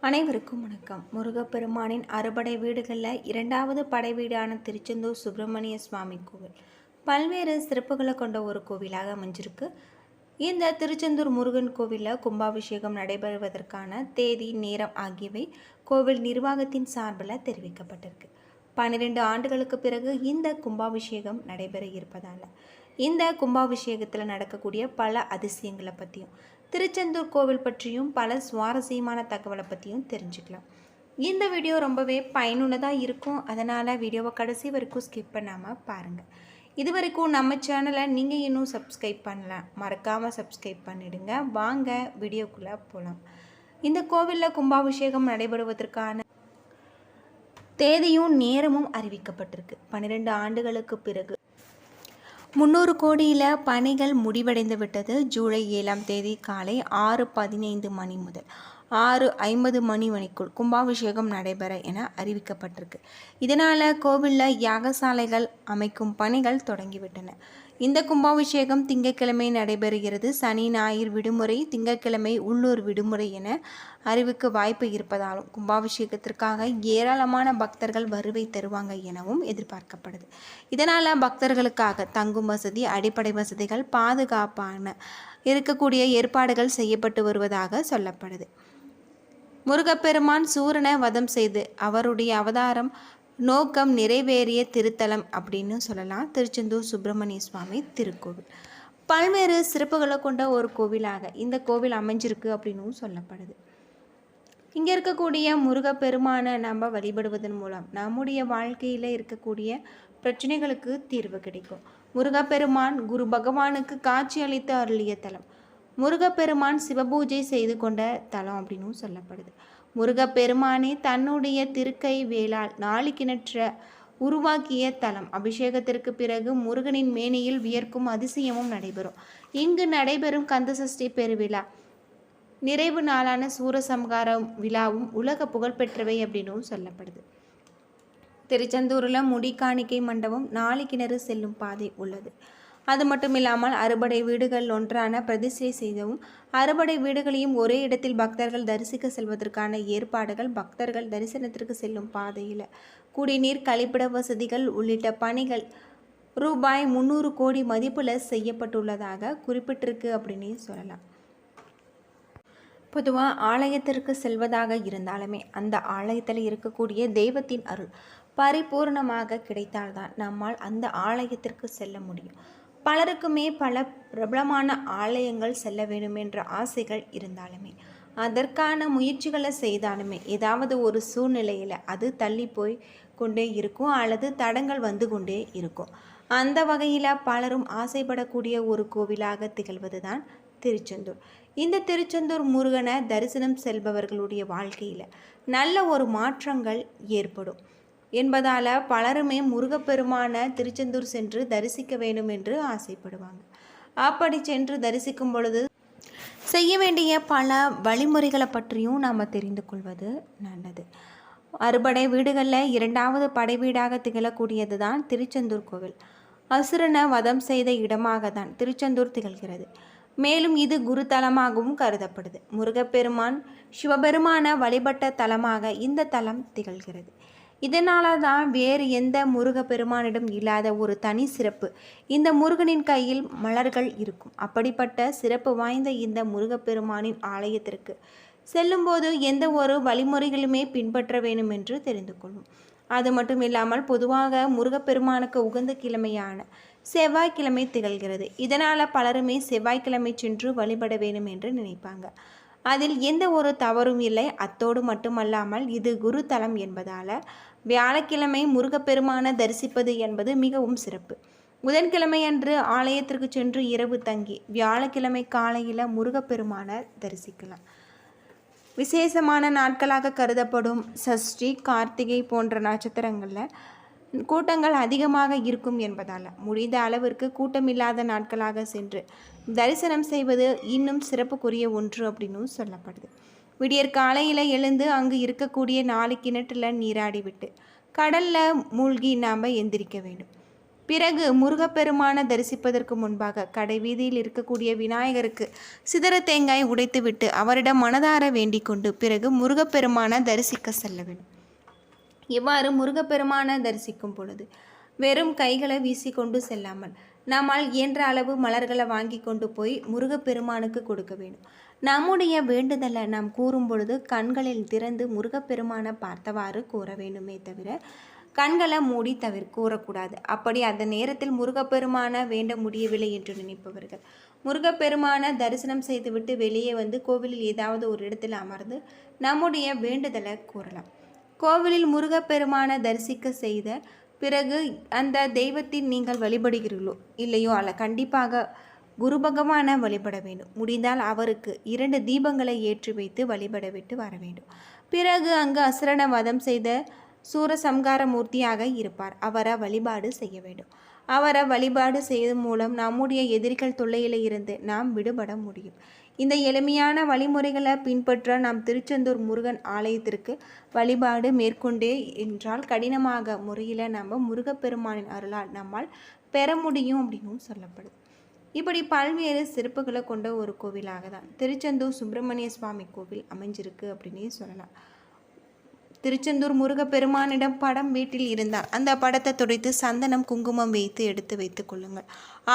அனைவருக்கும் வணக்கம். முருகப்பெருமானின் அறுபடை வீடுகளில் இரண்டாவது படை வீடான திருச்செந்தூர் சுப்பிரமணிய சுவாமி கோவில். பல்வேறு சிறப்புகளை கொண்ட ஒரு கோவிலாக அமைஞ்சிருக்கு. இந்த திருச்செந்தூர் முருகன் கோவிலில் கும்பாபிஷேகம் நடைபெறுவதற்கான தேதி நேரம் ஆகியவை கோவில் நிர்வாகத்தின் சார்பில் தெரிவிக்கப்பட்டிருக்கு. பன்னிரெண்டு ஆண்டுகளுக்கு பிறகு இந்த கும்பாபிஷேகம் நடைபெற இருப்பதால் இந்த கும்பாபிஷேகத்தில் நடக்கக்கூடிய பல அதிசயங்களை பற்றியும் திருச்செந்தூர் கோவில் பற்றியும் பல சுவாரஸ்யமான தகவலை பற்றியும் தெரிஞ்சுக்கலாம். இந்த வீடியோ ரொம்பவே பயனுள்ளதாக இருக்கும். அதனால் வீடியோவை கடைசி வரைக்கும் ஸ்கிப் பண்ணாமல் பாருங்கள் இது வரைக்கும் நம்ம சேனலை நீங்கள் இன்னும் சப்ஸ்கிரைப் பண்ணலாம் மறக்காமல் சப்ஸ்கிரைப் பண்ணிடுங்க. வாங்க வீடியோக்குள்ளே போகலாம் இந்த கோவிலில் கும்பாபிஷேகம் நடைபெறுவதற்கான தேதியும் நேரமும் அறிவிக்கப்பட்டிருக்கு. பன்னிரெண்டு ஆண்டுகளுக்கு பிறகு முந்நூறு கோடியில் பணிகள் முடிவடைந்து விட்டது ஜூலை ஏழாம் தேதி காலை ஆறு பதினைந்து மணி முதல். ஆறு ஐம்பது மணி மணிக்குள் கும்பாபிஷேகம் நடைபெற என அறிவிக்கப்பட்டிருக்கு. இதனால் கோவிலில் யாகசாலைகள் அமைக்கும் பணிகள் தொடங்கிவிட்டன. இந்த கும்பாபிஷேகம் திங்கட்கிழமை நடைபெறுகிறது. சனி ஞாயிறு விடுமுறை திங்கட்கிழமை உள்ளூர் விடுமுறை என அறிவிக்க வாய்ப்பு இருப்பதாலும் கும்பாபிஷேகத்திற்காக ஏராளமான பக்தர்கள் வருகை தருவாங்க எனவும் எதிர்பார்க்கப்படுது. இதனால் பக்தர்களுக்காக தங்கும் வசதி அடிப்படை வசதிகள் பாதுகாப்பான இருக்கக்கூடிய ஏற்பாடுகள் செய்யப்பட்டு வருவதாக சொல்லப்படுது. முருகப்பெருமான் சூரனை வதம் செய்து அவருடைய அவதாரம் நோக்கம் நிறைவேறிய திருத்தலம் அப்படின்னு சொல்லலாம். திருச்செந்தூர் சுப்பிரமணிய சுவாமி திருக்கோவில். பல்வேறு சிறப்புகளை கொண்ட ஒரு கோவிலாக இந்த கோவில் அமைஞ்சிருக்கு அப்படின்னும் சொல்லப்படுது. இங்கே இருக்கக்கூடிய முருகப்பெருமானை நம்ம வழிபடுவதன் மூலம் நம்முடைய வாழ்க்கையில் இருக்கக்கூடிய பிரச்சனைகளுக்கு தீர்வு கிடைக்கும். முருகப்பெருமான் குரு பகவானுக்கு காட்சி அளித்து அருளிய தலம். முருகப்பெருமான் சிவபூஜை செய்து கொண்ட தலம் அப்படின்னும் சொல்லப்படுது. முருகப்பெருமானே தன்னுடைய திருக்கை வேளால் நாளி கிணற்ற உருவாக்கிய தலம். அபிஷேகத்திற்கு பிறகு முருகனின் மேனியில் வியர்க்கும் அதிசயமும் நடைபெறும். இங்கு நடைபெறும் கந்தசஷ்டி பெருவிழா. நிறைவு நாளான சூரசம்ஹாரம் விழாவும் உலக புகழ்பெற்றவை அப்படின்னும் சொல்லப்படுது. திருச்செந்தூரில் முடி காணிக்கை மண்டபம் நாலு கிணறு செல்லும் பாதை உள்ளது. அது மட்டும் இல்லாமல் அறுபடை வீடுகள் ஒன்றான பிரதிஷ்டை செய்தவும் அறுபடை வீடுகளையும் ஒரே இடத்தில் பக்தர்கள் தரிசிக்க செல்வதற்கான ஏற்பாடுகள் பக்தர்கள் தரிசனத்திற்கு செல்லும் பாதையில். குடிநீர் கழிப்பிட வசதிகள் உள்ளிட்ட பணிகள் ரூபாய் முந்நூறு கோடி மதிப்பில் செய்யப்பட்டுள்ளதாக குறிப்பிட்டிருக்கு அப்படின்னு சொல்லலாம். பொதுவாக ஆலயத்திற்கு செல்வதாக இருந்தாலுமே அந்த ஆலயத்தில் இருக்கக்கூடிய தெய்வத்தின் அருள் பரிபூர்ணமாக கிடைத்தால்தான் நம்மால் அந்த ஆலயத்திற்கு செல்ல முடியும். பலருக்குமே பல பிரபலமான ஆலயங்கள் செல்ல வேண்டும் என்ற ஆசைகள் இருந்தாலுமே அதற்கான முயற்சிகளை செய்தாலுமே ஏதாவது ஒரு சூழ்நிலையில் அது தள்ளி போய் கொண்டே இருக்கும் அல்லது தடங்கள் வந்து கொண்டே இருக்கும். அந்த வகையில் பலரும் ஆசைப்படக்கூடிய ஒரு கோவிலாக திகழ்வது தான் திருச்செந்தூர். இந்த திருச்செந்தூர் முருகனை தரிசனம் செல்பவர்களுடைய வாழ்க்கையில் நல்ல ஒரு மாற்றங்கள் ஏற்படும். என்பதால் பலருமே முருகப்பெருமான திருச்செந்தூர் சென்று தரிசிக்க வேண்டும் என்று ஆசைப்படுவாங்க. அப்படி சென்று தரிசிக்கும் பொழுது செய்ய வேண்டிய பல வழிமுறைகளை பற்றியும் நாம் தெரிந்து கொள்வது நல்லது. அறுபடை வீடுகளில் இரண்டாவது படை வீடாக திகழக்கூடியது தான் திருச்செந்தூர் கோவில். அசுரனை வதம் செய்த இடமாக தான் திருச்செந்தூர் திகழ்கிறது. மேலும் இது குருதலமாகவும் கருதப்படுது. முருகப்பெருமான் சிவபெருமான வழிபட்ட தலமாக இந்த தலம் திகழ்கிறது. இதனால தான் வேறு எந்த முருகப்பெருமானிடம் இல்லாத ஒரு தனி சிறப்பு. இந்த முருகனின் கையில் மலர்கள் இருக்கும். அப்படிப்பட்ட சிறப்பு வாய்ந்த இந்த முருகப்பெருமானின் ஆலயத்திற்கு செல்லும்போது எந்த ஒரு வழிமுறைகளுமே பின்பற்ற வேண்டும் என்று தெரிந்து கொள்ளும் அது மட்டும் இல்லாமல் பொதுவாக முருகப்பெருமானுக்கு உகந்த கிழமையான செவ்வாய்க்கிழமை திகழ்கிறது. இதனால் பலருமே செவ்வாய்க்கிழமை சென்று வழிபட வேண்டும் என்று நினைப்பாங்க. அதில் எந்த ஒரு தவறும் இல்லை. அத்தோடு மட்டுமல்லாமல் இது குரு தலம் என்பதால் வியாழக்கிழமை முருகப்பெருமான தரிசிப்பது என்பது மிகவும் சிறப்பு. புதன்கிழமை அன்று ஆலயத்திற்கு சென்று இரவு தங்கி வியாழக்கிழமை காலையில் முருகப்பெருமான தரிசிக்கலாம். விசேஷமான நாட்களாக கருதப்படும் சஷ்டி கார்த்திகை போன்ற நட்சத்திரங்களில் கூட்டங்கள் அதிகமாக இருக்கும் என்பதால் முடிந்த அளவிற்கு கூட்டமில்லாத நாட்களாக சென்று தரிசனம் செய்வது இன்னும் சிறப்புக்குரிய ஒன்று அப்படின்னும் சொல்லப்படுது. விடியற் காலையில் எழுந்து அங்கு இருக்கக்கூடிய நாலு கிணற்றில் நீராடிவிட்டு கடலில் மூழ்கி நாம் எந்திரிக்க வேண்டும். பிறகு முருகப்பெருமானை தரிசிப்பதற்கு முன்பாக கடை வீதியில் இருக்கக்கூடிய விநாயகருக்கு சிதற தேங்காய் உடைத்துவிட்டு அவரிடம் மனதார வேண்டிக் கொண்டு பிறகு முருகப்பெருமானை தரிசிக்க செல்ல வேண்டும். இவ்வாறு முருகப்பெருமானை தரிசிக்கும் பொழுது வெறும் கைகளை வீசிக்கொண்டு செல்லாமல் நம்மால் இயன்ற அளவு மலர்களை வாங்கி கொண்டு போய் முருகப்பெருமானுக்கு கொடுக்க வேண்டும். நம்முடைய வேண்டுதலை நாம் கூறும் பொழுது கண்களில் திறந்து முருகப்பெருமானை பார்த்தவாறு கூற வேண்டுமே தவிர கண்களை மூடி தவிர கூறக்கூடாது. அப்படி அந்த நேரத்தில் முருகப்பெருமான வேண்ட முடியவில்லை என்று நினைப்பவர்கள். முருகப்பெருமான தரிசனம் செய்துவிட்டு வெளியே வந்து கோவிலில் ஏதாவது ஒரு இடத்தில் அமர்ந்து நம்முடைய வேண்டுதலை கூறலாம். கோவிலில் முருகப்பெருமான தரிசிக்க செய்த பிறகு அந்த தெய்வத்தின் நீங்கள் வழிபடுகிறீர்களோ இல்லையோ அல்ல கண்டிப்பாக குரு பகவானை வழிபட வேண்டும். முடிந்தால் அவருக்கு இரண்டு தீபங்களை ஏற்றி வைத்து வழிபட விட்டு வர வேண்டும். பிறகு அங்கு அசுரன வதம் செய்த சூரசம்கார மூர்த்தியாக இருப்பார். அவரை வழிபாடு செய்ய வேண்டும். அவரை வழிபாடு செய்வதன் மூலம் நம்முடைய எதிரிகள் தொல்லையில் இருந்து நாம் விடுபட முடியும். இந்த எளிமையான வழிமுறைகளை பின்பற்ற நாம் திருச்செந்தூர் முருகன் ஆலயத்திற்கு வழிபாடு மேற்கொண்டே என்றால் கடினமாக முறையில் நம்ம முருகப்பெருமானின் அருளால் நம்மால் பெற முடியும் அப்படின்னும் சொல்லப்படுது. இப்படி பல்வேறு சிறப்புகளை கொண்ட ஒரு கோவிலாக தான் திருச்செந்தூர் சுப்பிரமணிய சுவாமி கோவில் அமைஞ்சிருக்கு அப்படின்னே சொல்லலாம். திருச்செந்தூர் முருகப்பெருமானிடம் படம் வீட்டில் இருந்தால் அந்த படத்தை துடைத்து சந்தனம் குங்குமம் வைத்து எடுத்து வைத்துக் கொள்ளுங்கள்.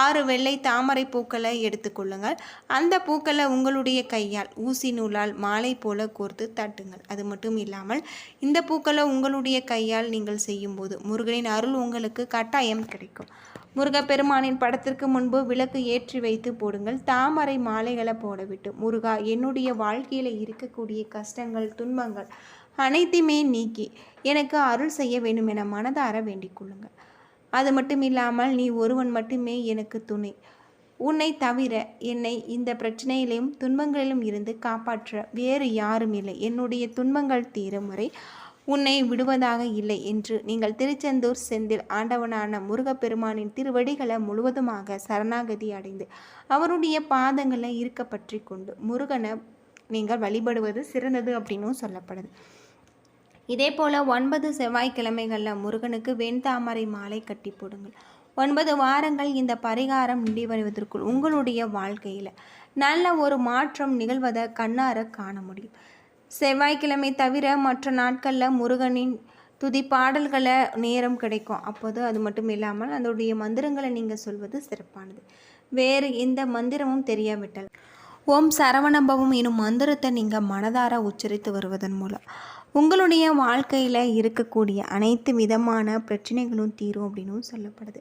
ஆறு வெள்ளை தாமரை பூக்களை எடுத்துக்கொள்ளுங்கள் அந்த பூக்களை உங்களுடைய கையால் ஊசி நூலால் மாலை போல கோர்த்து தட்டுங்கள். அது மட்டும் இல்லாமல் இந்த பூக்களை உங்களுடைய கையால் நீங்கள் செய்யும்போது முருகனின் அருள் உங்களுக்கு கட்டாயம் கிடைக்கும். முருகப்பெருமானின் படத்திற்கு முன்பு விளக்கு ஏற்றி வைத்து போடுங்கள். தாமரை மாலைகளை போடவிட்டு முருகா என்னுடைய வாழ்க்கையில் இருக்கக்கூடிய கஷ்டங்கள் துன்பங்கள் அனைத்தையுமே நீக்கி எனக்கு அருள் செய்ய வேண்டும் என மனதார வேண்டிக் கொள்ளுங்கள். அது மட்டும் இல்லாமல் நீ ஒருவன் மட்டுமே எனக்கு துணை. உன்னை தவிர என்னை இந்த பிரச்சனையிலும் துன்பங்களிலும் இருந்து காப்பாற்ற வேறு யாரும் இல்லை. என்னுடைய துன்பங்கள் தீரும் வரை உன்னை விடுவதாக இல்லை என்று நீங்கள் திருச்செந்தூர் செந்தில் ஆண்டவனான முருகப்பெருமானின் திருவடிகளை முழுவதுமாக சரணாகதி அடைந்து அவருடைய பாதங்களை இருக்க பற்றி கொண்டு முருகனை நீங்கள் வழிபடுவது சிறந்தது அப்படின்னும் சொல்லப்படுது. இதே போல் ஒன்பது செவ்வாய்க்கிழமைகளில் முருகனுக்கு வெண்தாமரை மாலை கட்டி போடுங்கள். ஒன்பது வாரங்கள் இந்த பரிகாரம் முடிவடைவதற்குள் உங்களுடைய வாழ்க்கையில் நல்ல ஒரு மாற்றம் நிகழ்வதை கண்ணார காண முடியும். செவ்வாய்க்கிழமை தவிர மற்ற நாட்களில் முருகனின் துதி பாடல்களை நேரம் கிடைக்கும். அப்போது அது மட்டும் இல்லாமல் அதோடைய மந்திரங்களை நீங்கள் சொல்வது சிறப்பானது. வேறு எந்த மந்திரமும் தெரியாவிட்டால். ஓம் சரவணபவம் எனும் மந்திரத்தை நீங்கள் மனதார உச்சரித்து வருவதன் மூலம். உங்களுடைய வாழ்க்கையில் இருக்கக்கூடிய அனைத்து விதமான பிரச்சனைகளும் தீரும் அப்படின்னும் சொல்லப்படுது.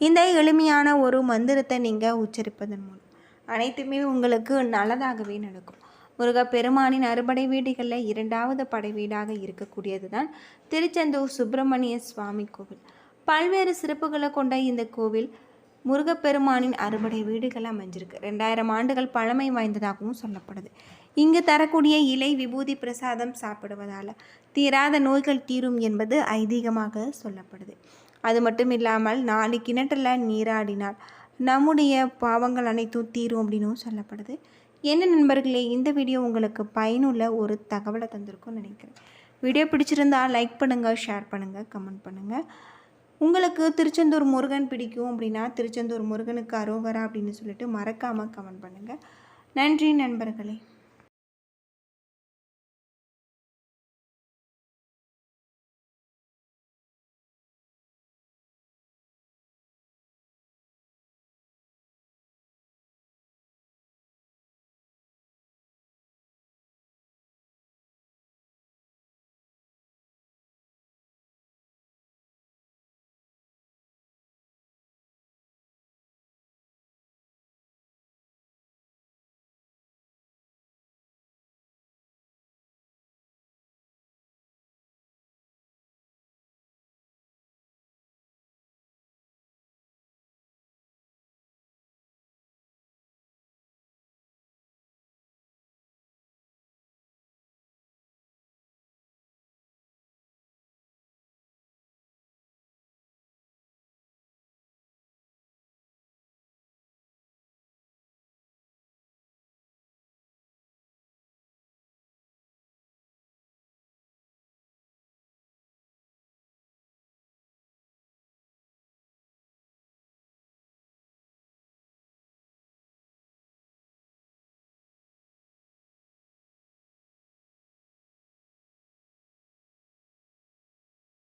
இந்த எளிமையான ஒரு மந்திரத்தை நீங்கள் உச்சரிப்பதன் மூலம் அனைத்துமே உங்களுக்கு நல்லதாகவே நடக்கும். முருகப்பெருமானின் அறுபடை வீடுகளில் இரண்டாவது படை வீடாக இருக்கக்கூடியது தான் திருச்செந்தூர் சுப்பிரமணிய சுவாமி கோவில். பல்வேறு சிறப்புகளை கொண்ட இந்த கோவில் முருகப்பெருமானின் அறுபடை வீடுகள் அமைஞ்சிருக்கு. ரெண்டாயிரம் ஆண்டுகள் பழமை வாய்ந்ததாகவும் சொல்லப்படுது. இங்கு தரக்கூடிய இலை விபூதி பிரசாதம் சாப்பிடுவதால் தீராத நோய்கள் தீரும் என்பது ஐதீகமாக சொல்லப்படுது. அது மட்டும் இல்லாமல் நாலு கிணற்றில் நீராடினால் நம்முடைய பாவங்கள் அனைத்தும் தீரும் அப்படின்னும் சொல்லப்படுது. என்ன நண்பர்களே இந்த வீடியோ உங்களுக்கு பயனுள்ள ஒரு தகவலை தந்திருக்கும்னு நினைக்கிறேன். வீடியோ பிடிச்சிருந்தால் லைக் பண்ணுங்கள் ஷேர் பண்ணுங்கள் கமெண்ட் பண்ணுங்கள் உங்களுக்கு திருச்செந்தூர் முருகன் பிடிக்கும் அப்படின்னா திருச்செந்தூர் முருகனுக்கு அரோகரா அப்படின்னு சொல்லிட்டு மறக்காமல் கமெண்ட் பண்ணுங்கள் நன்றி நண்பர்களே.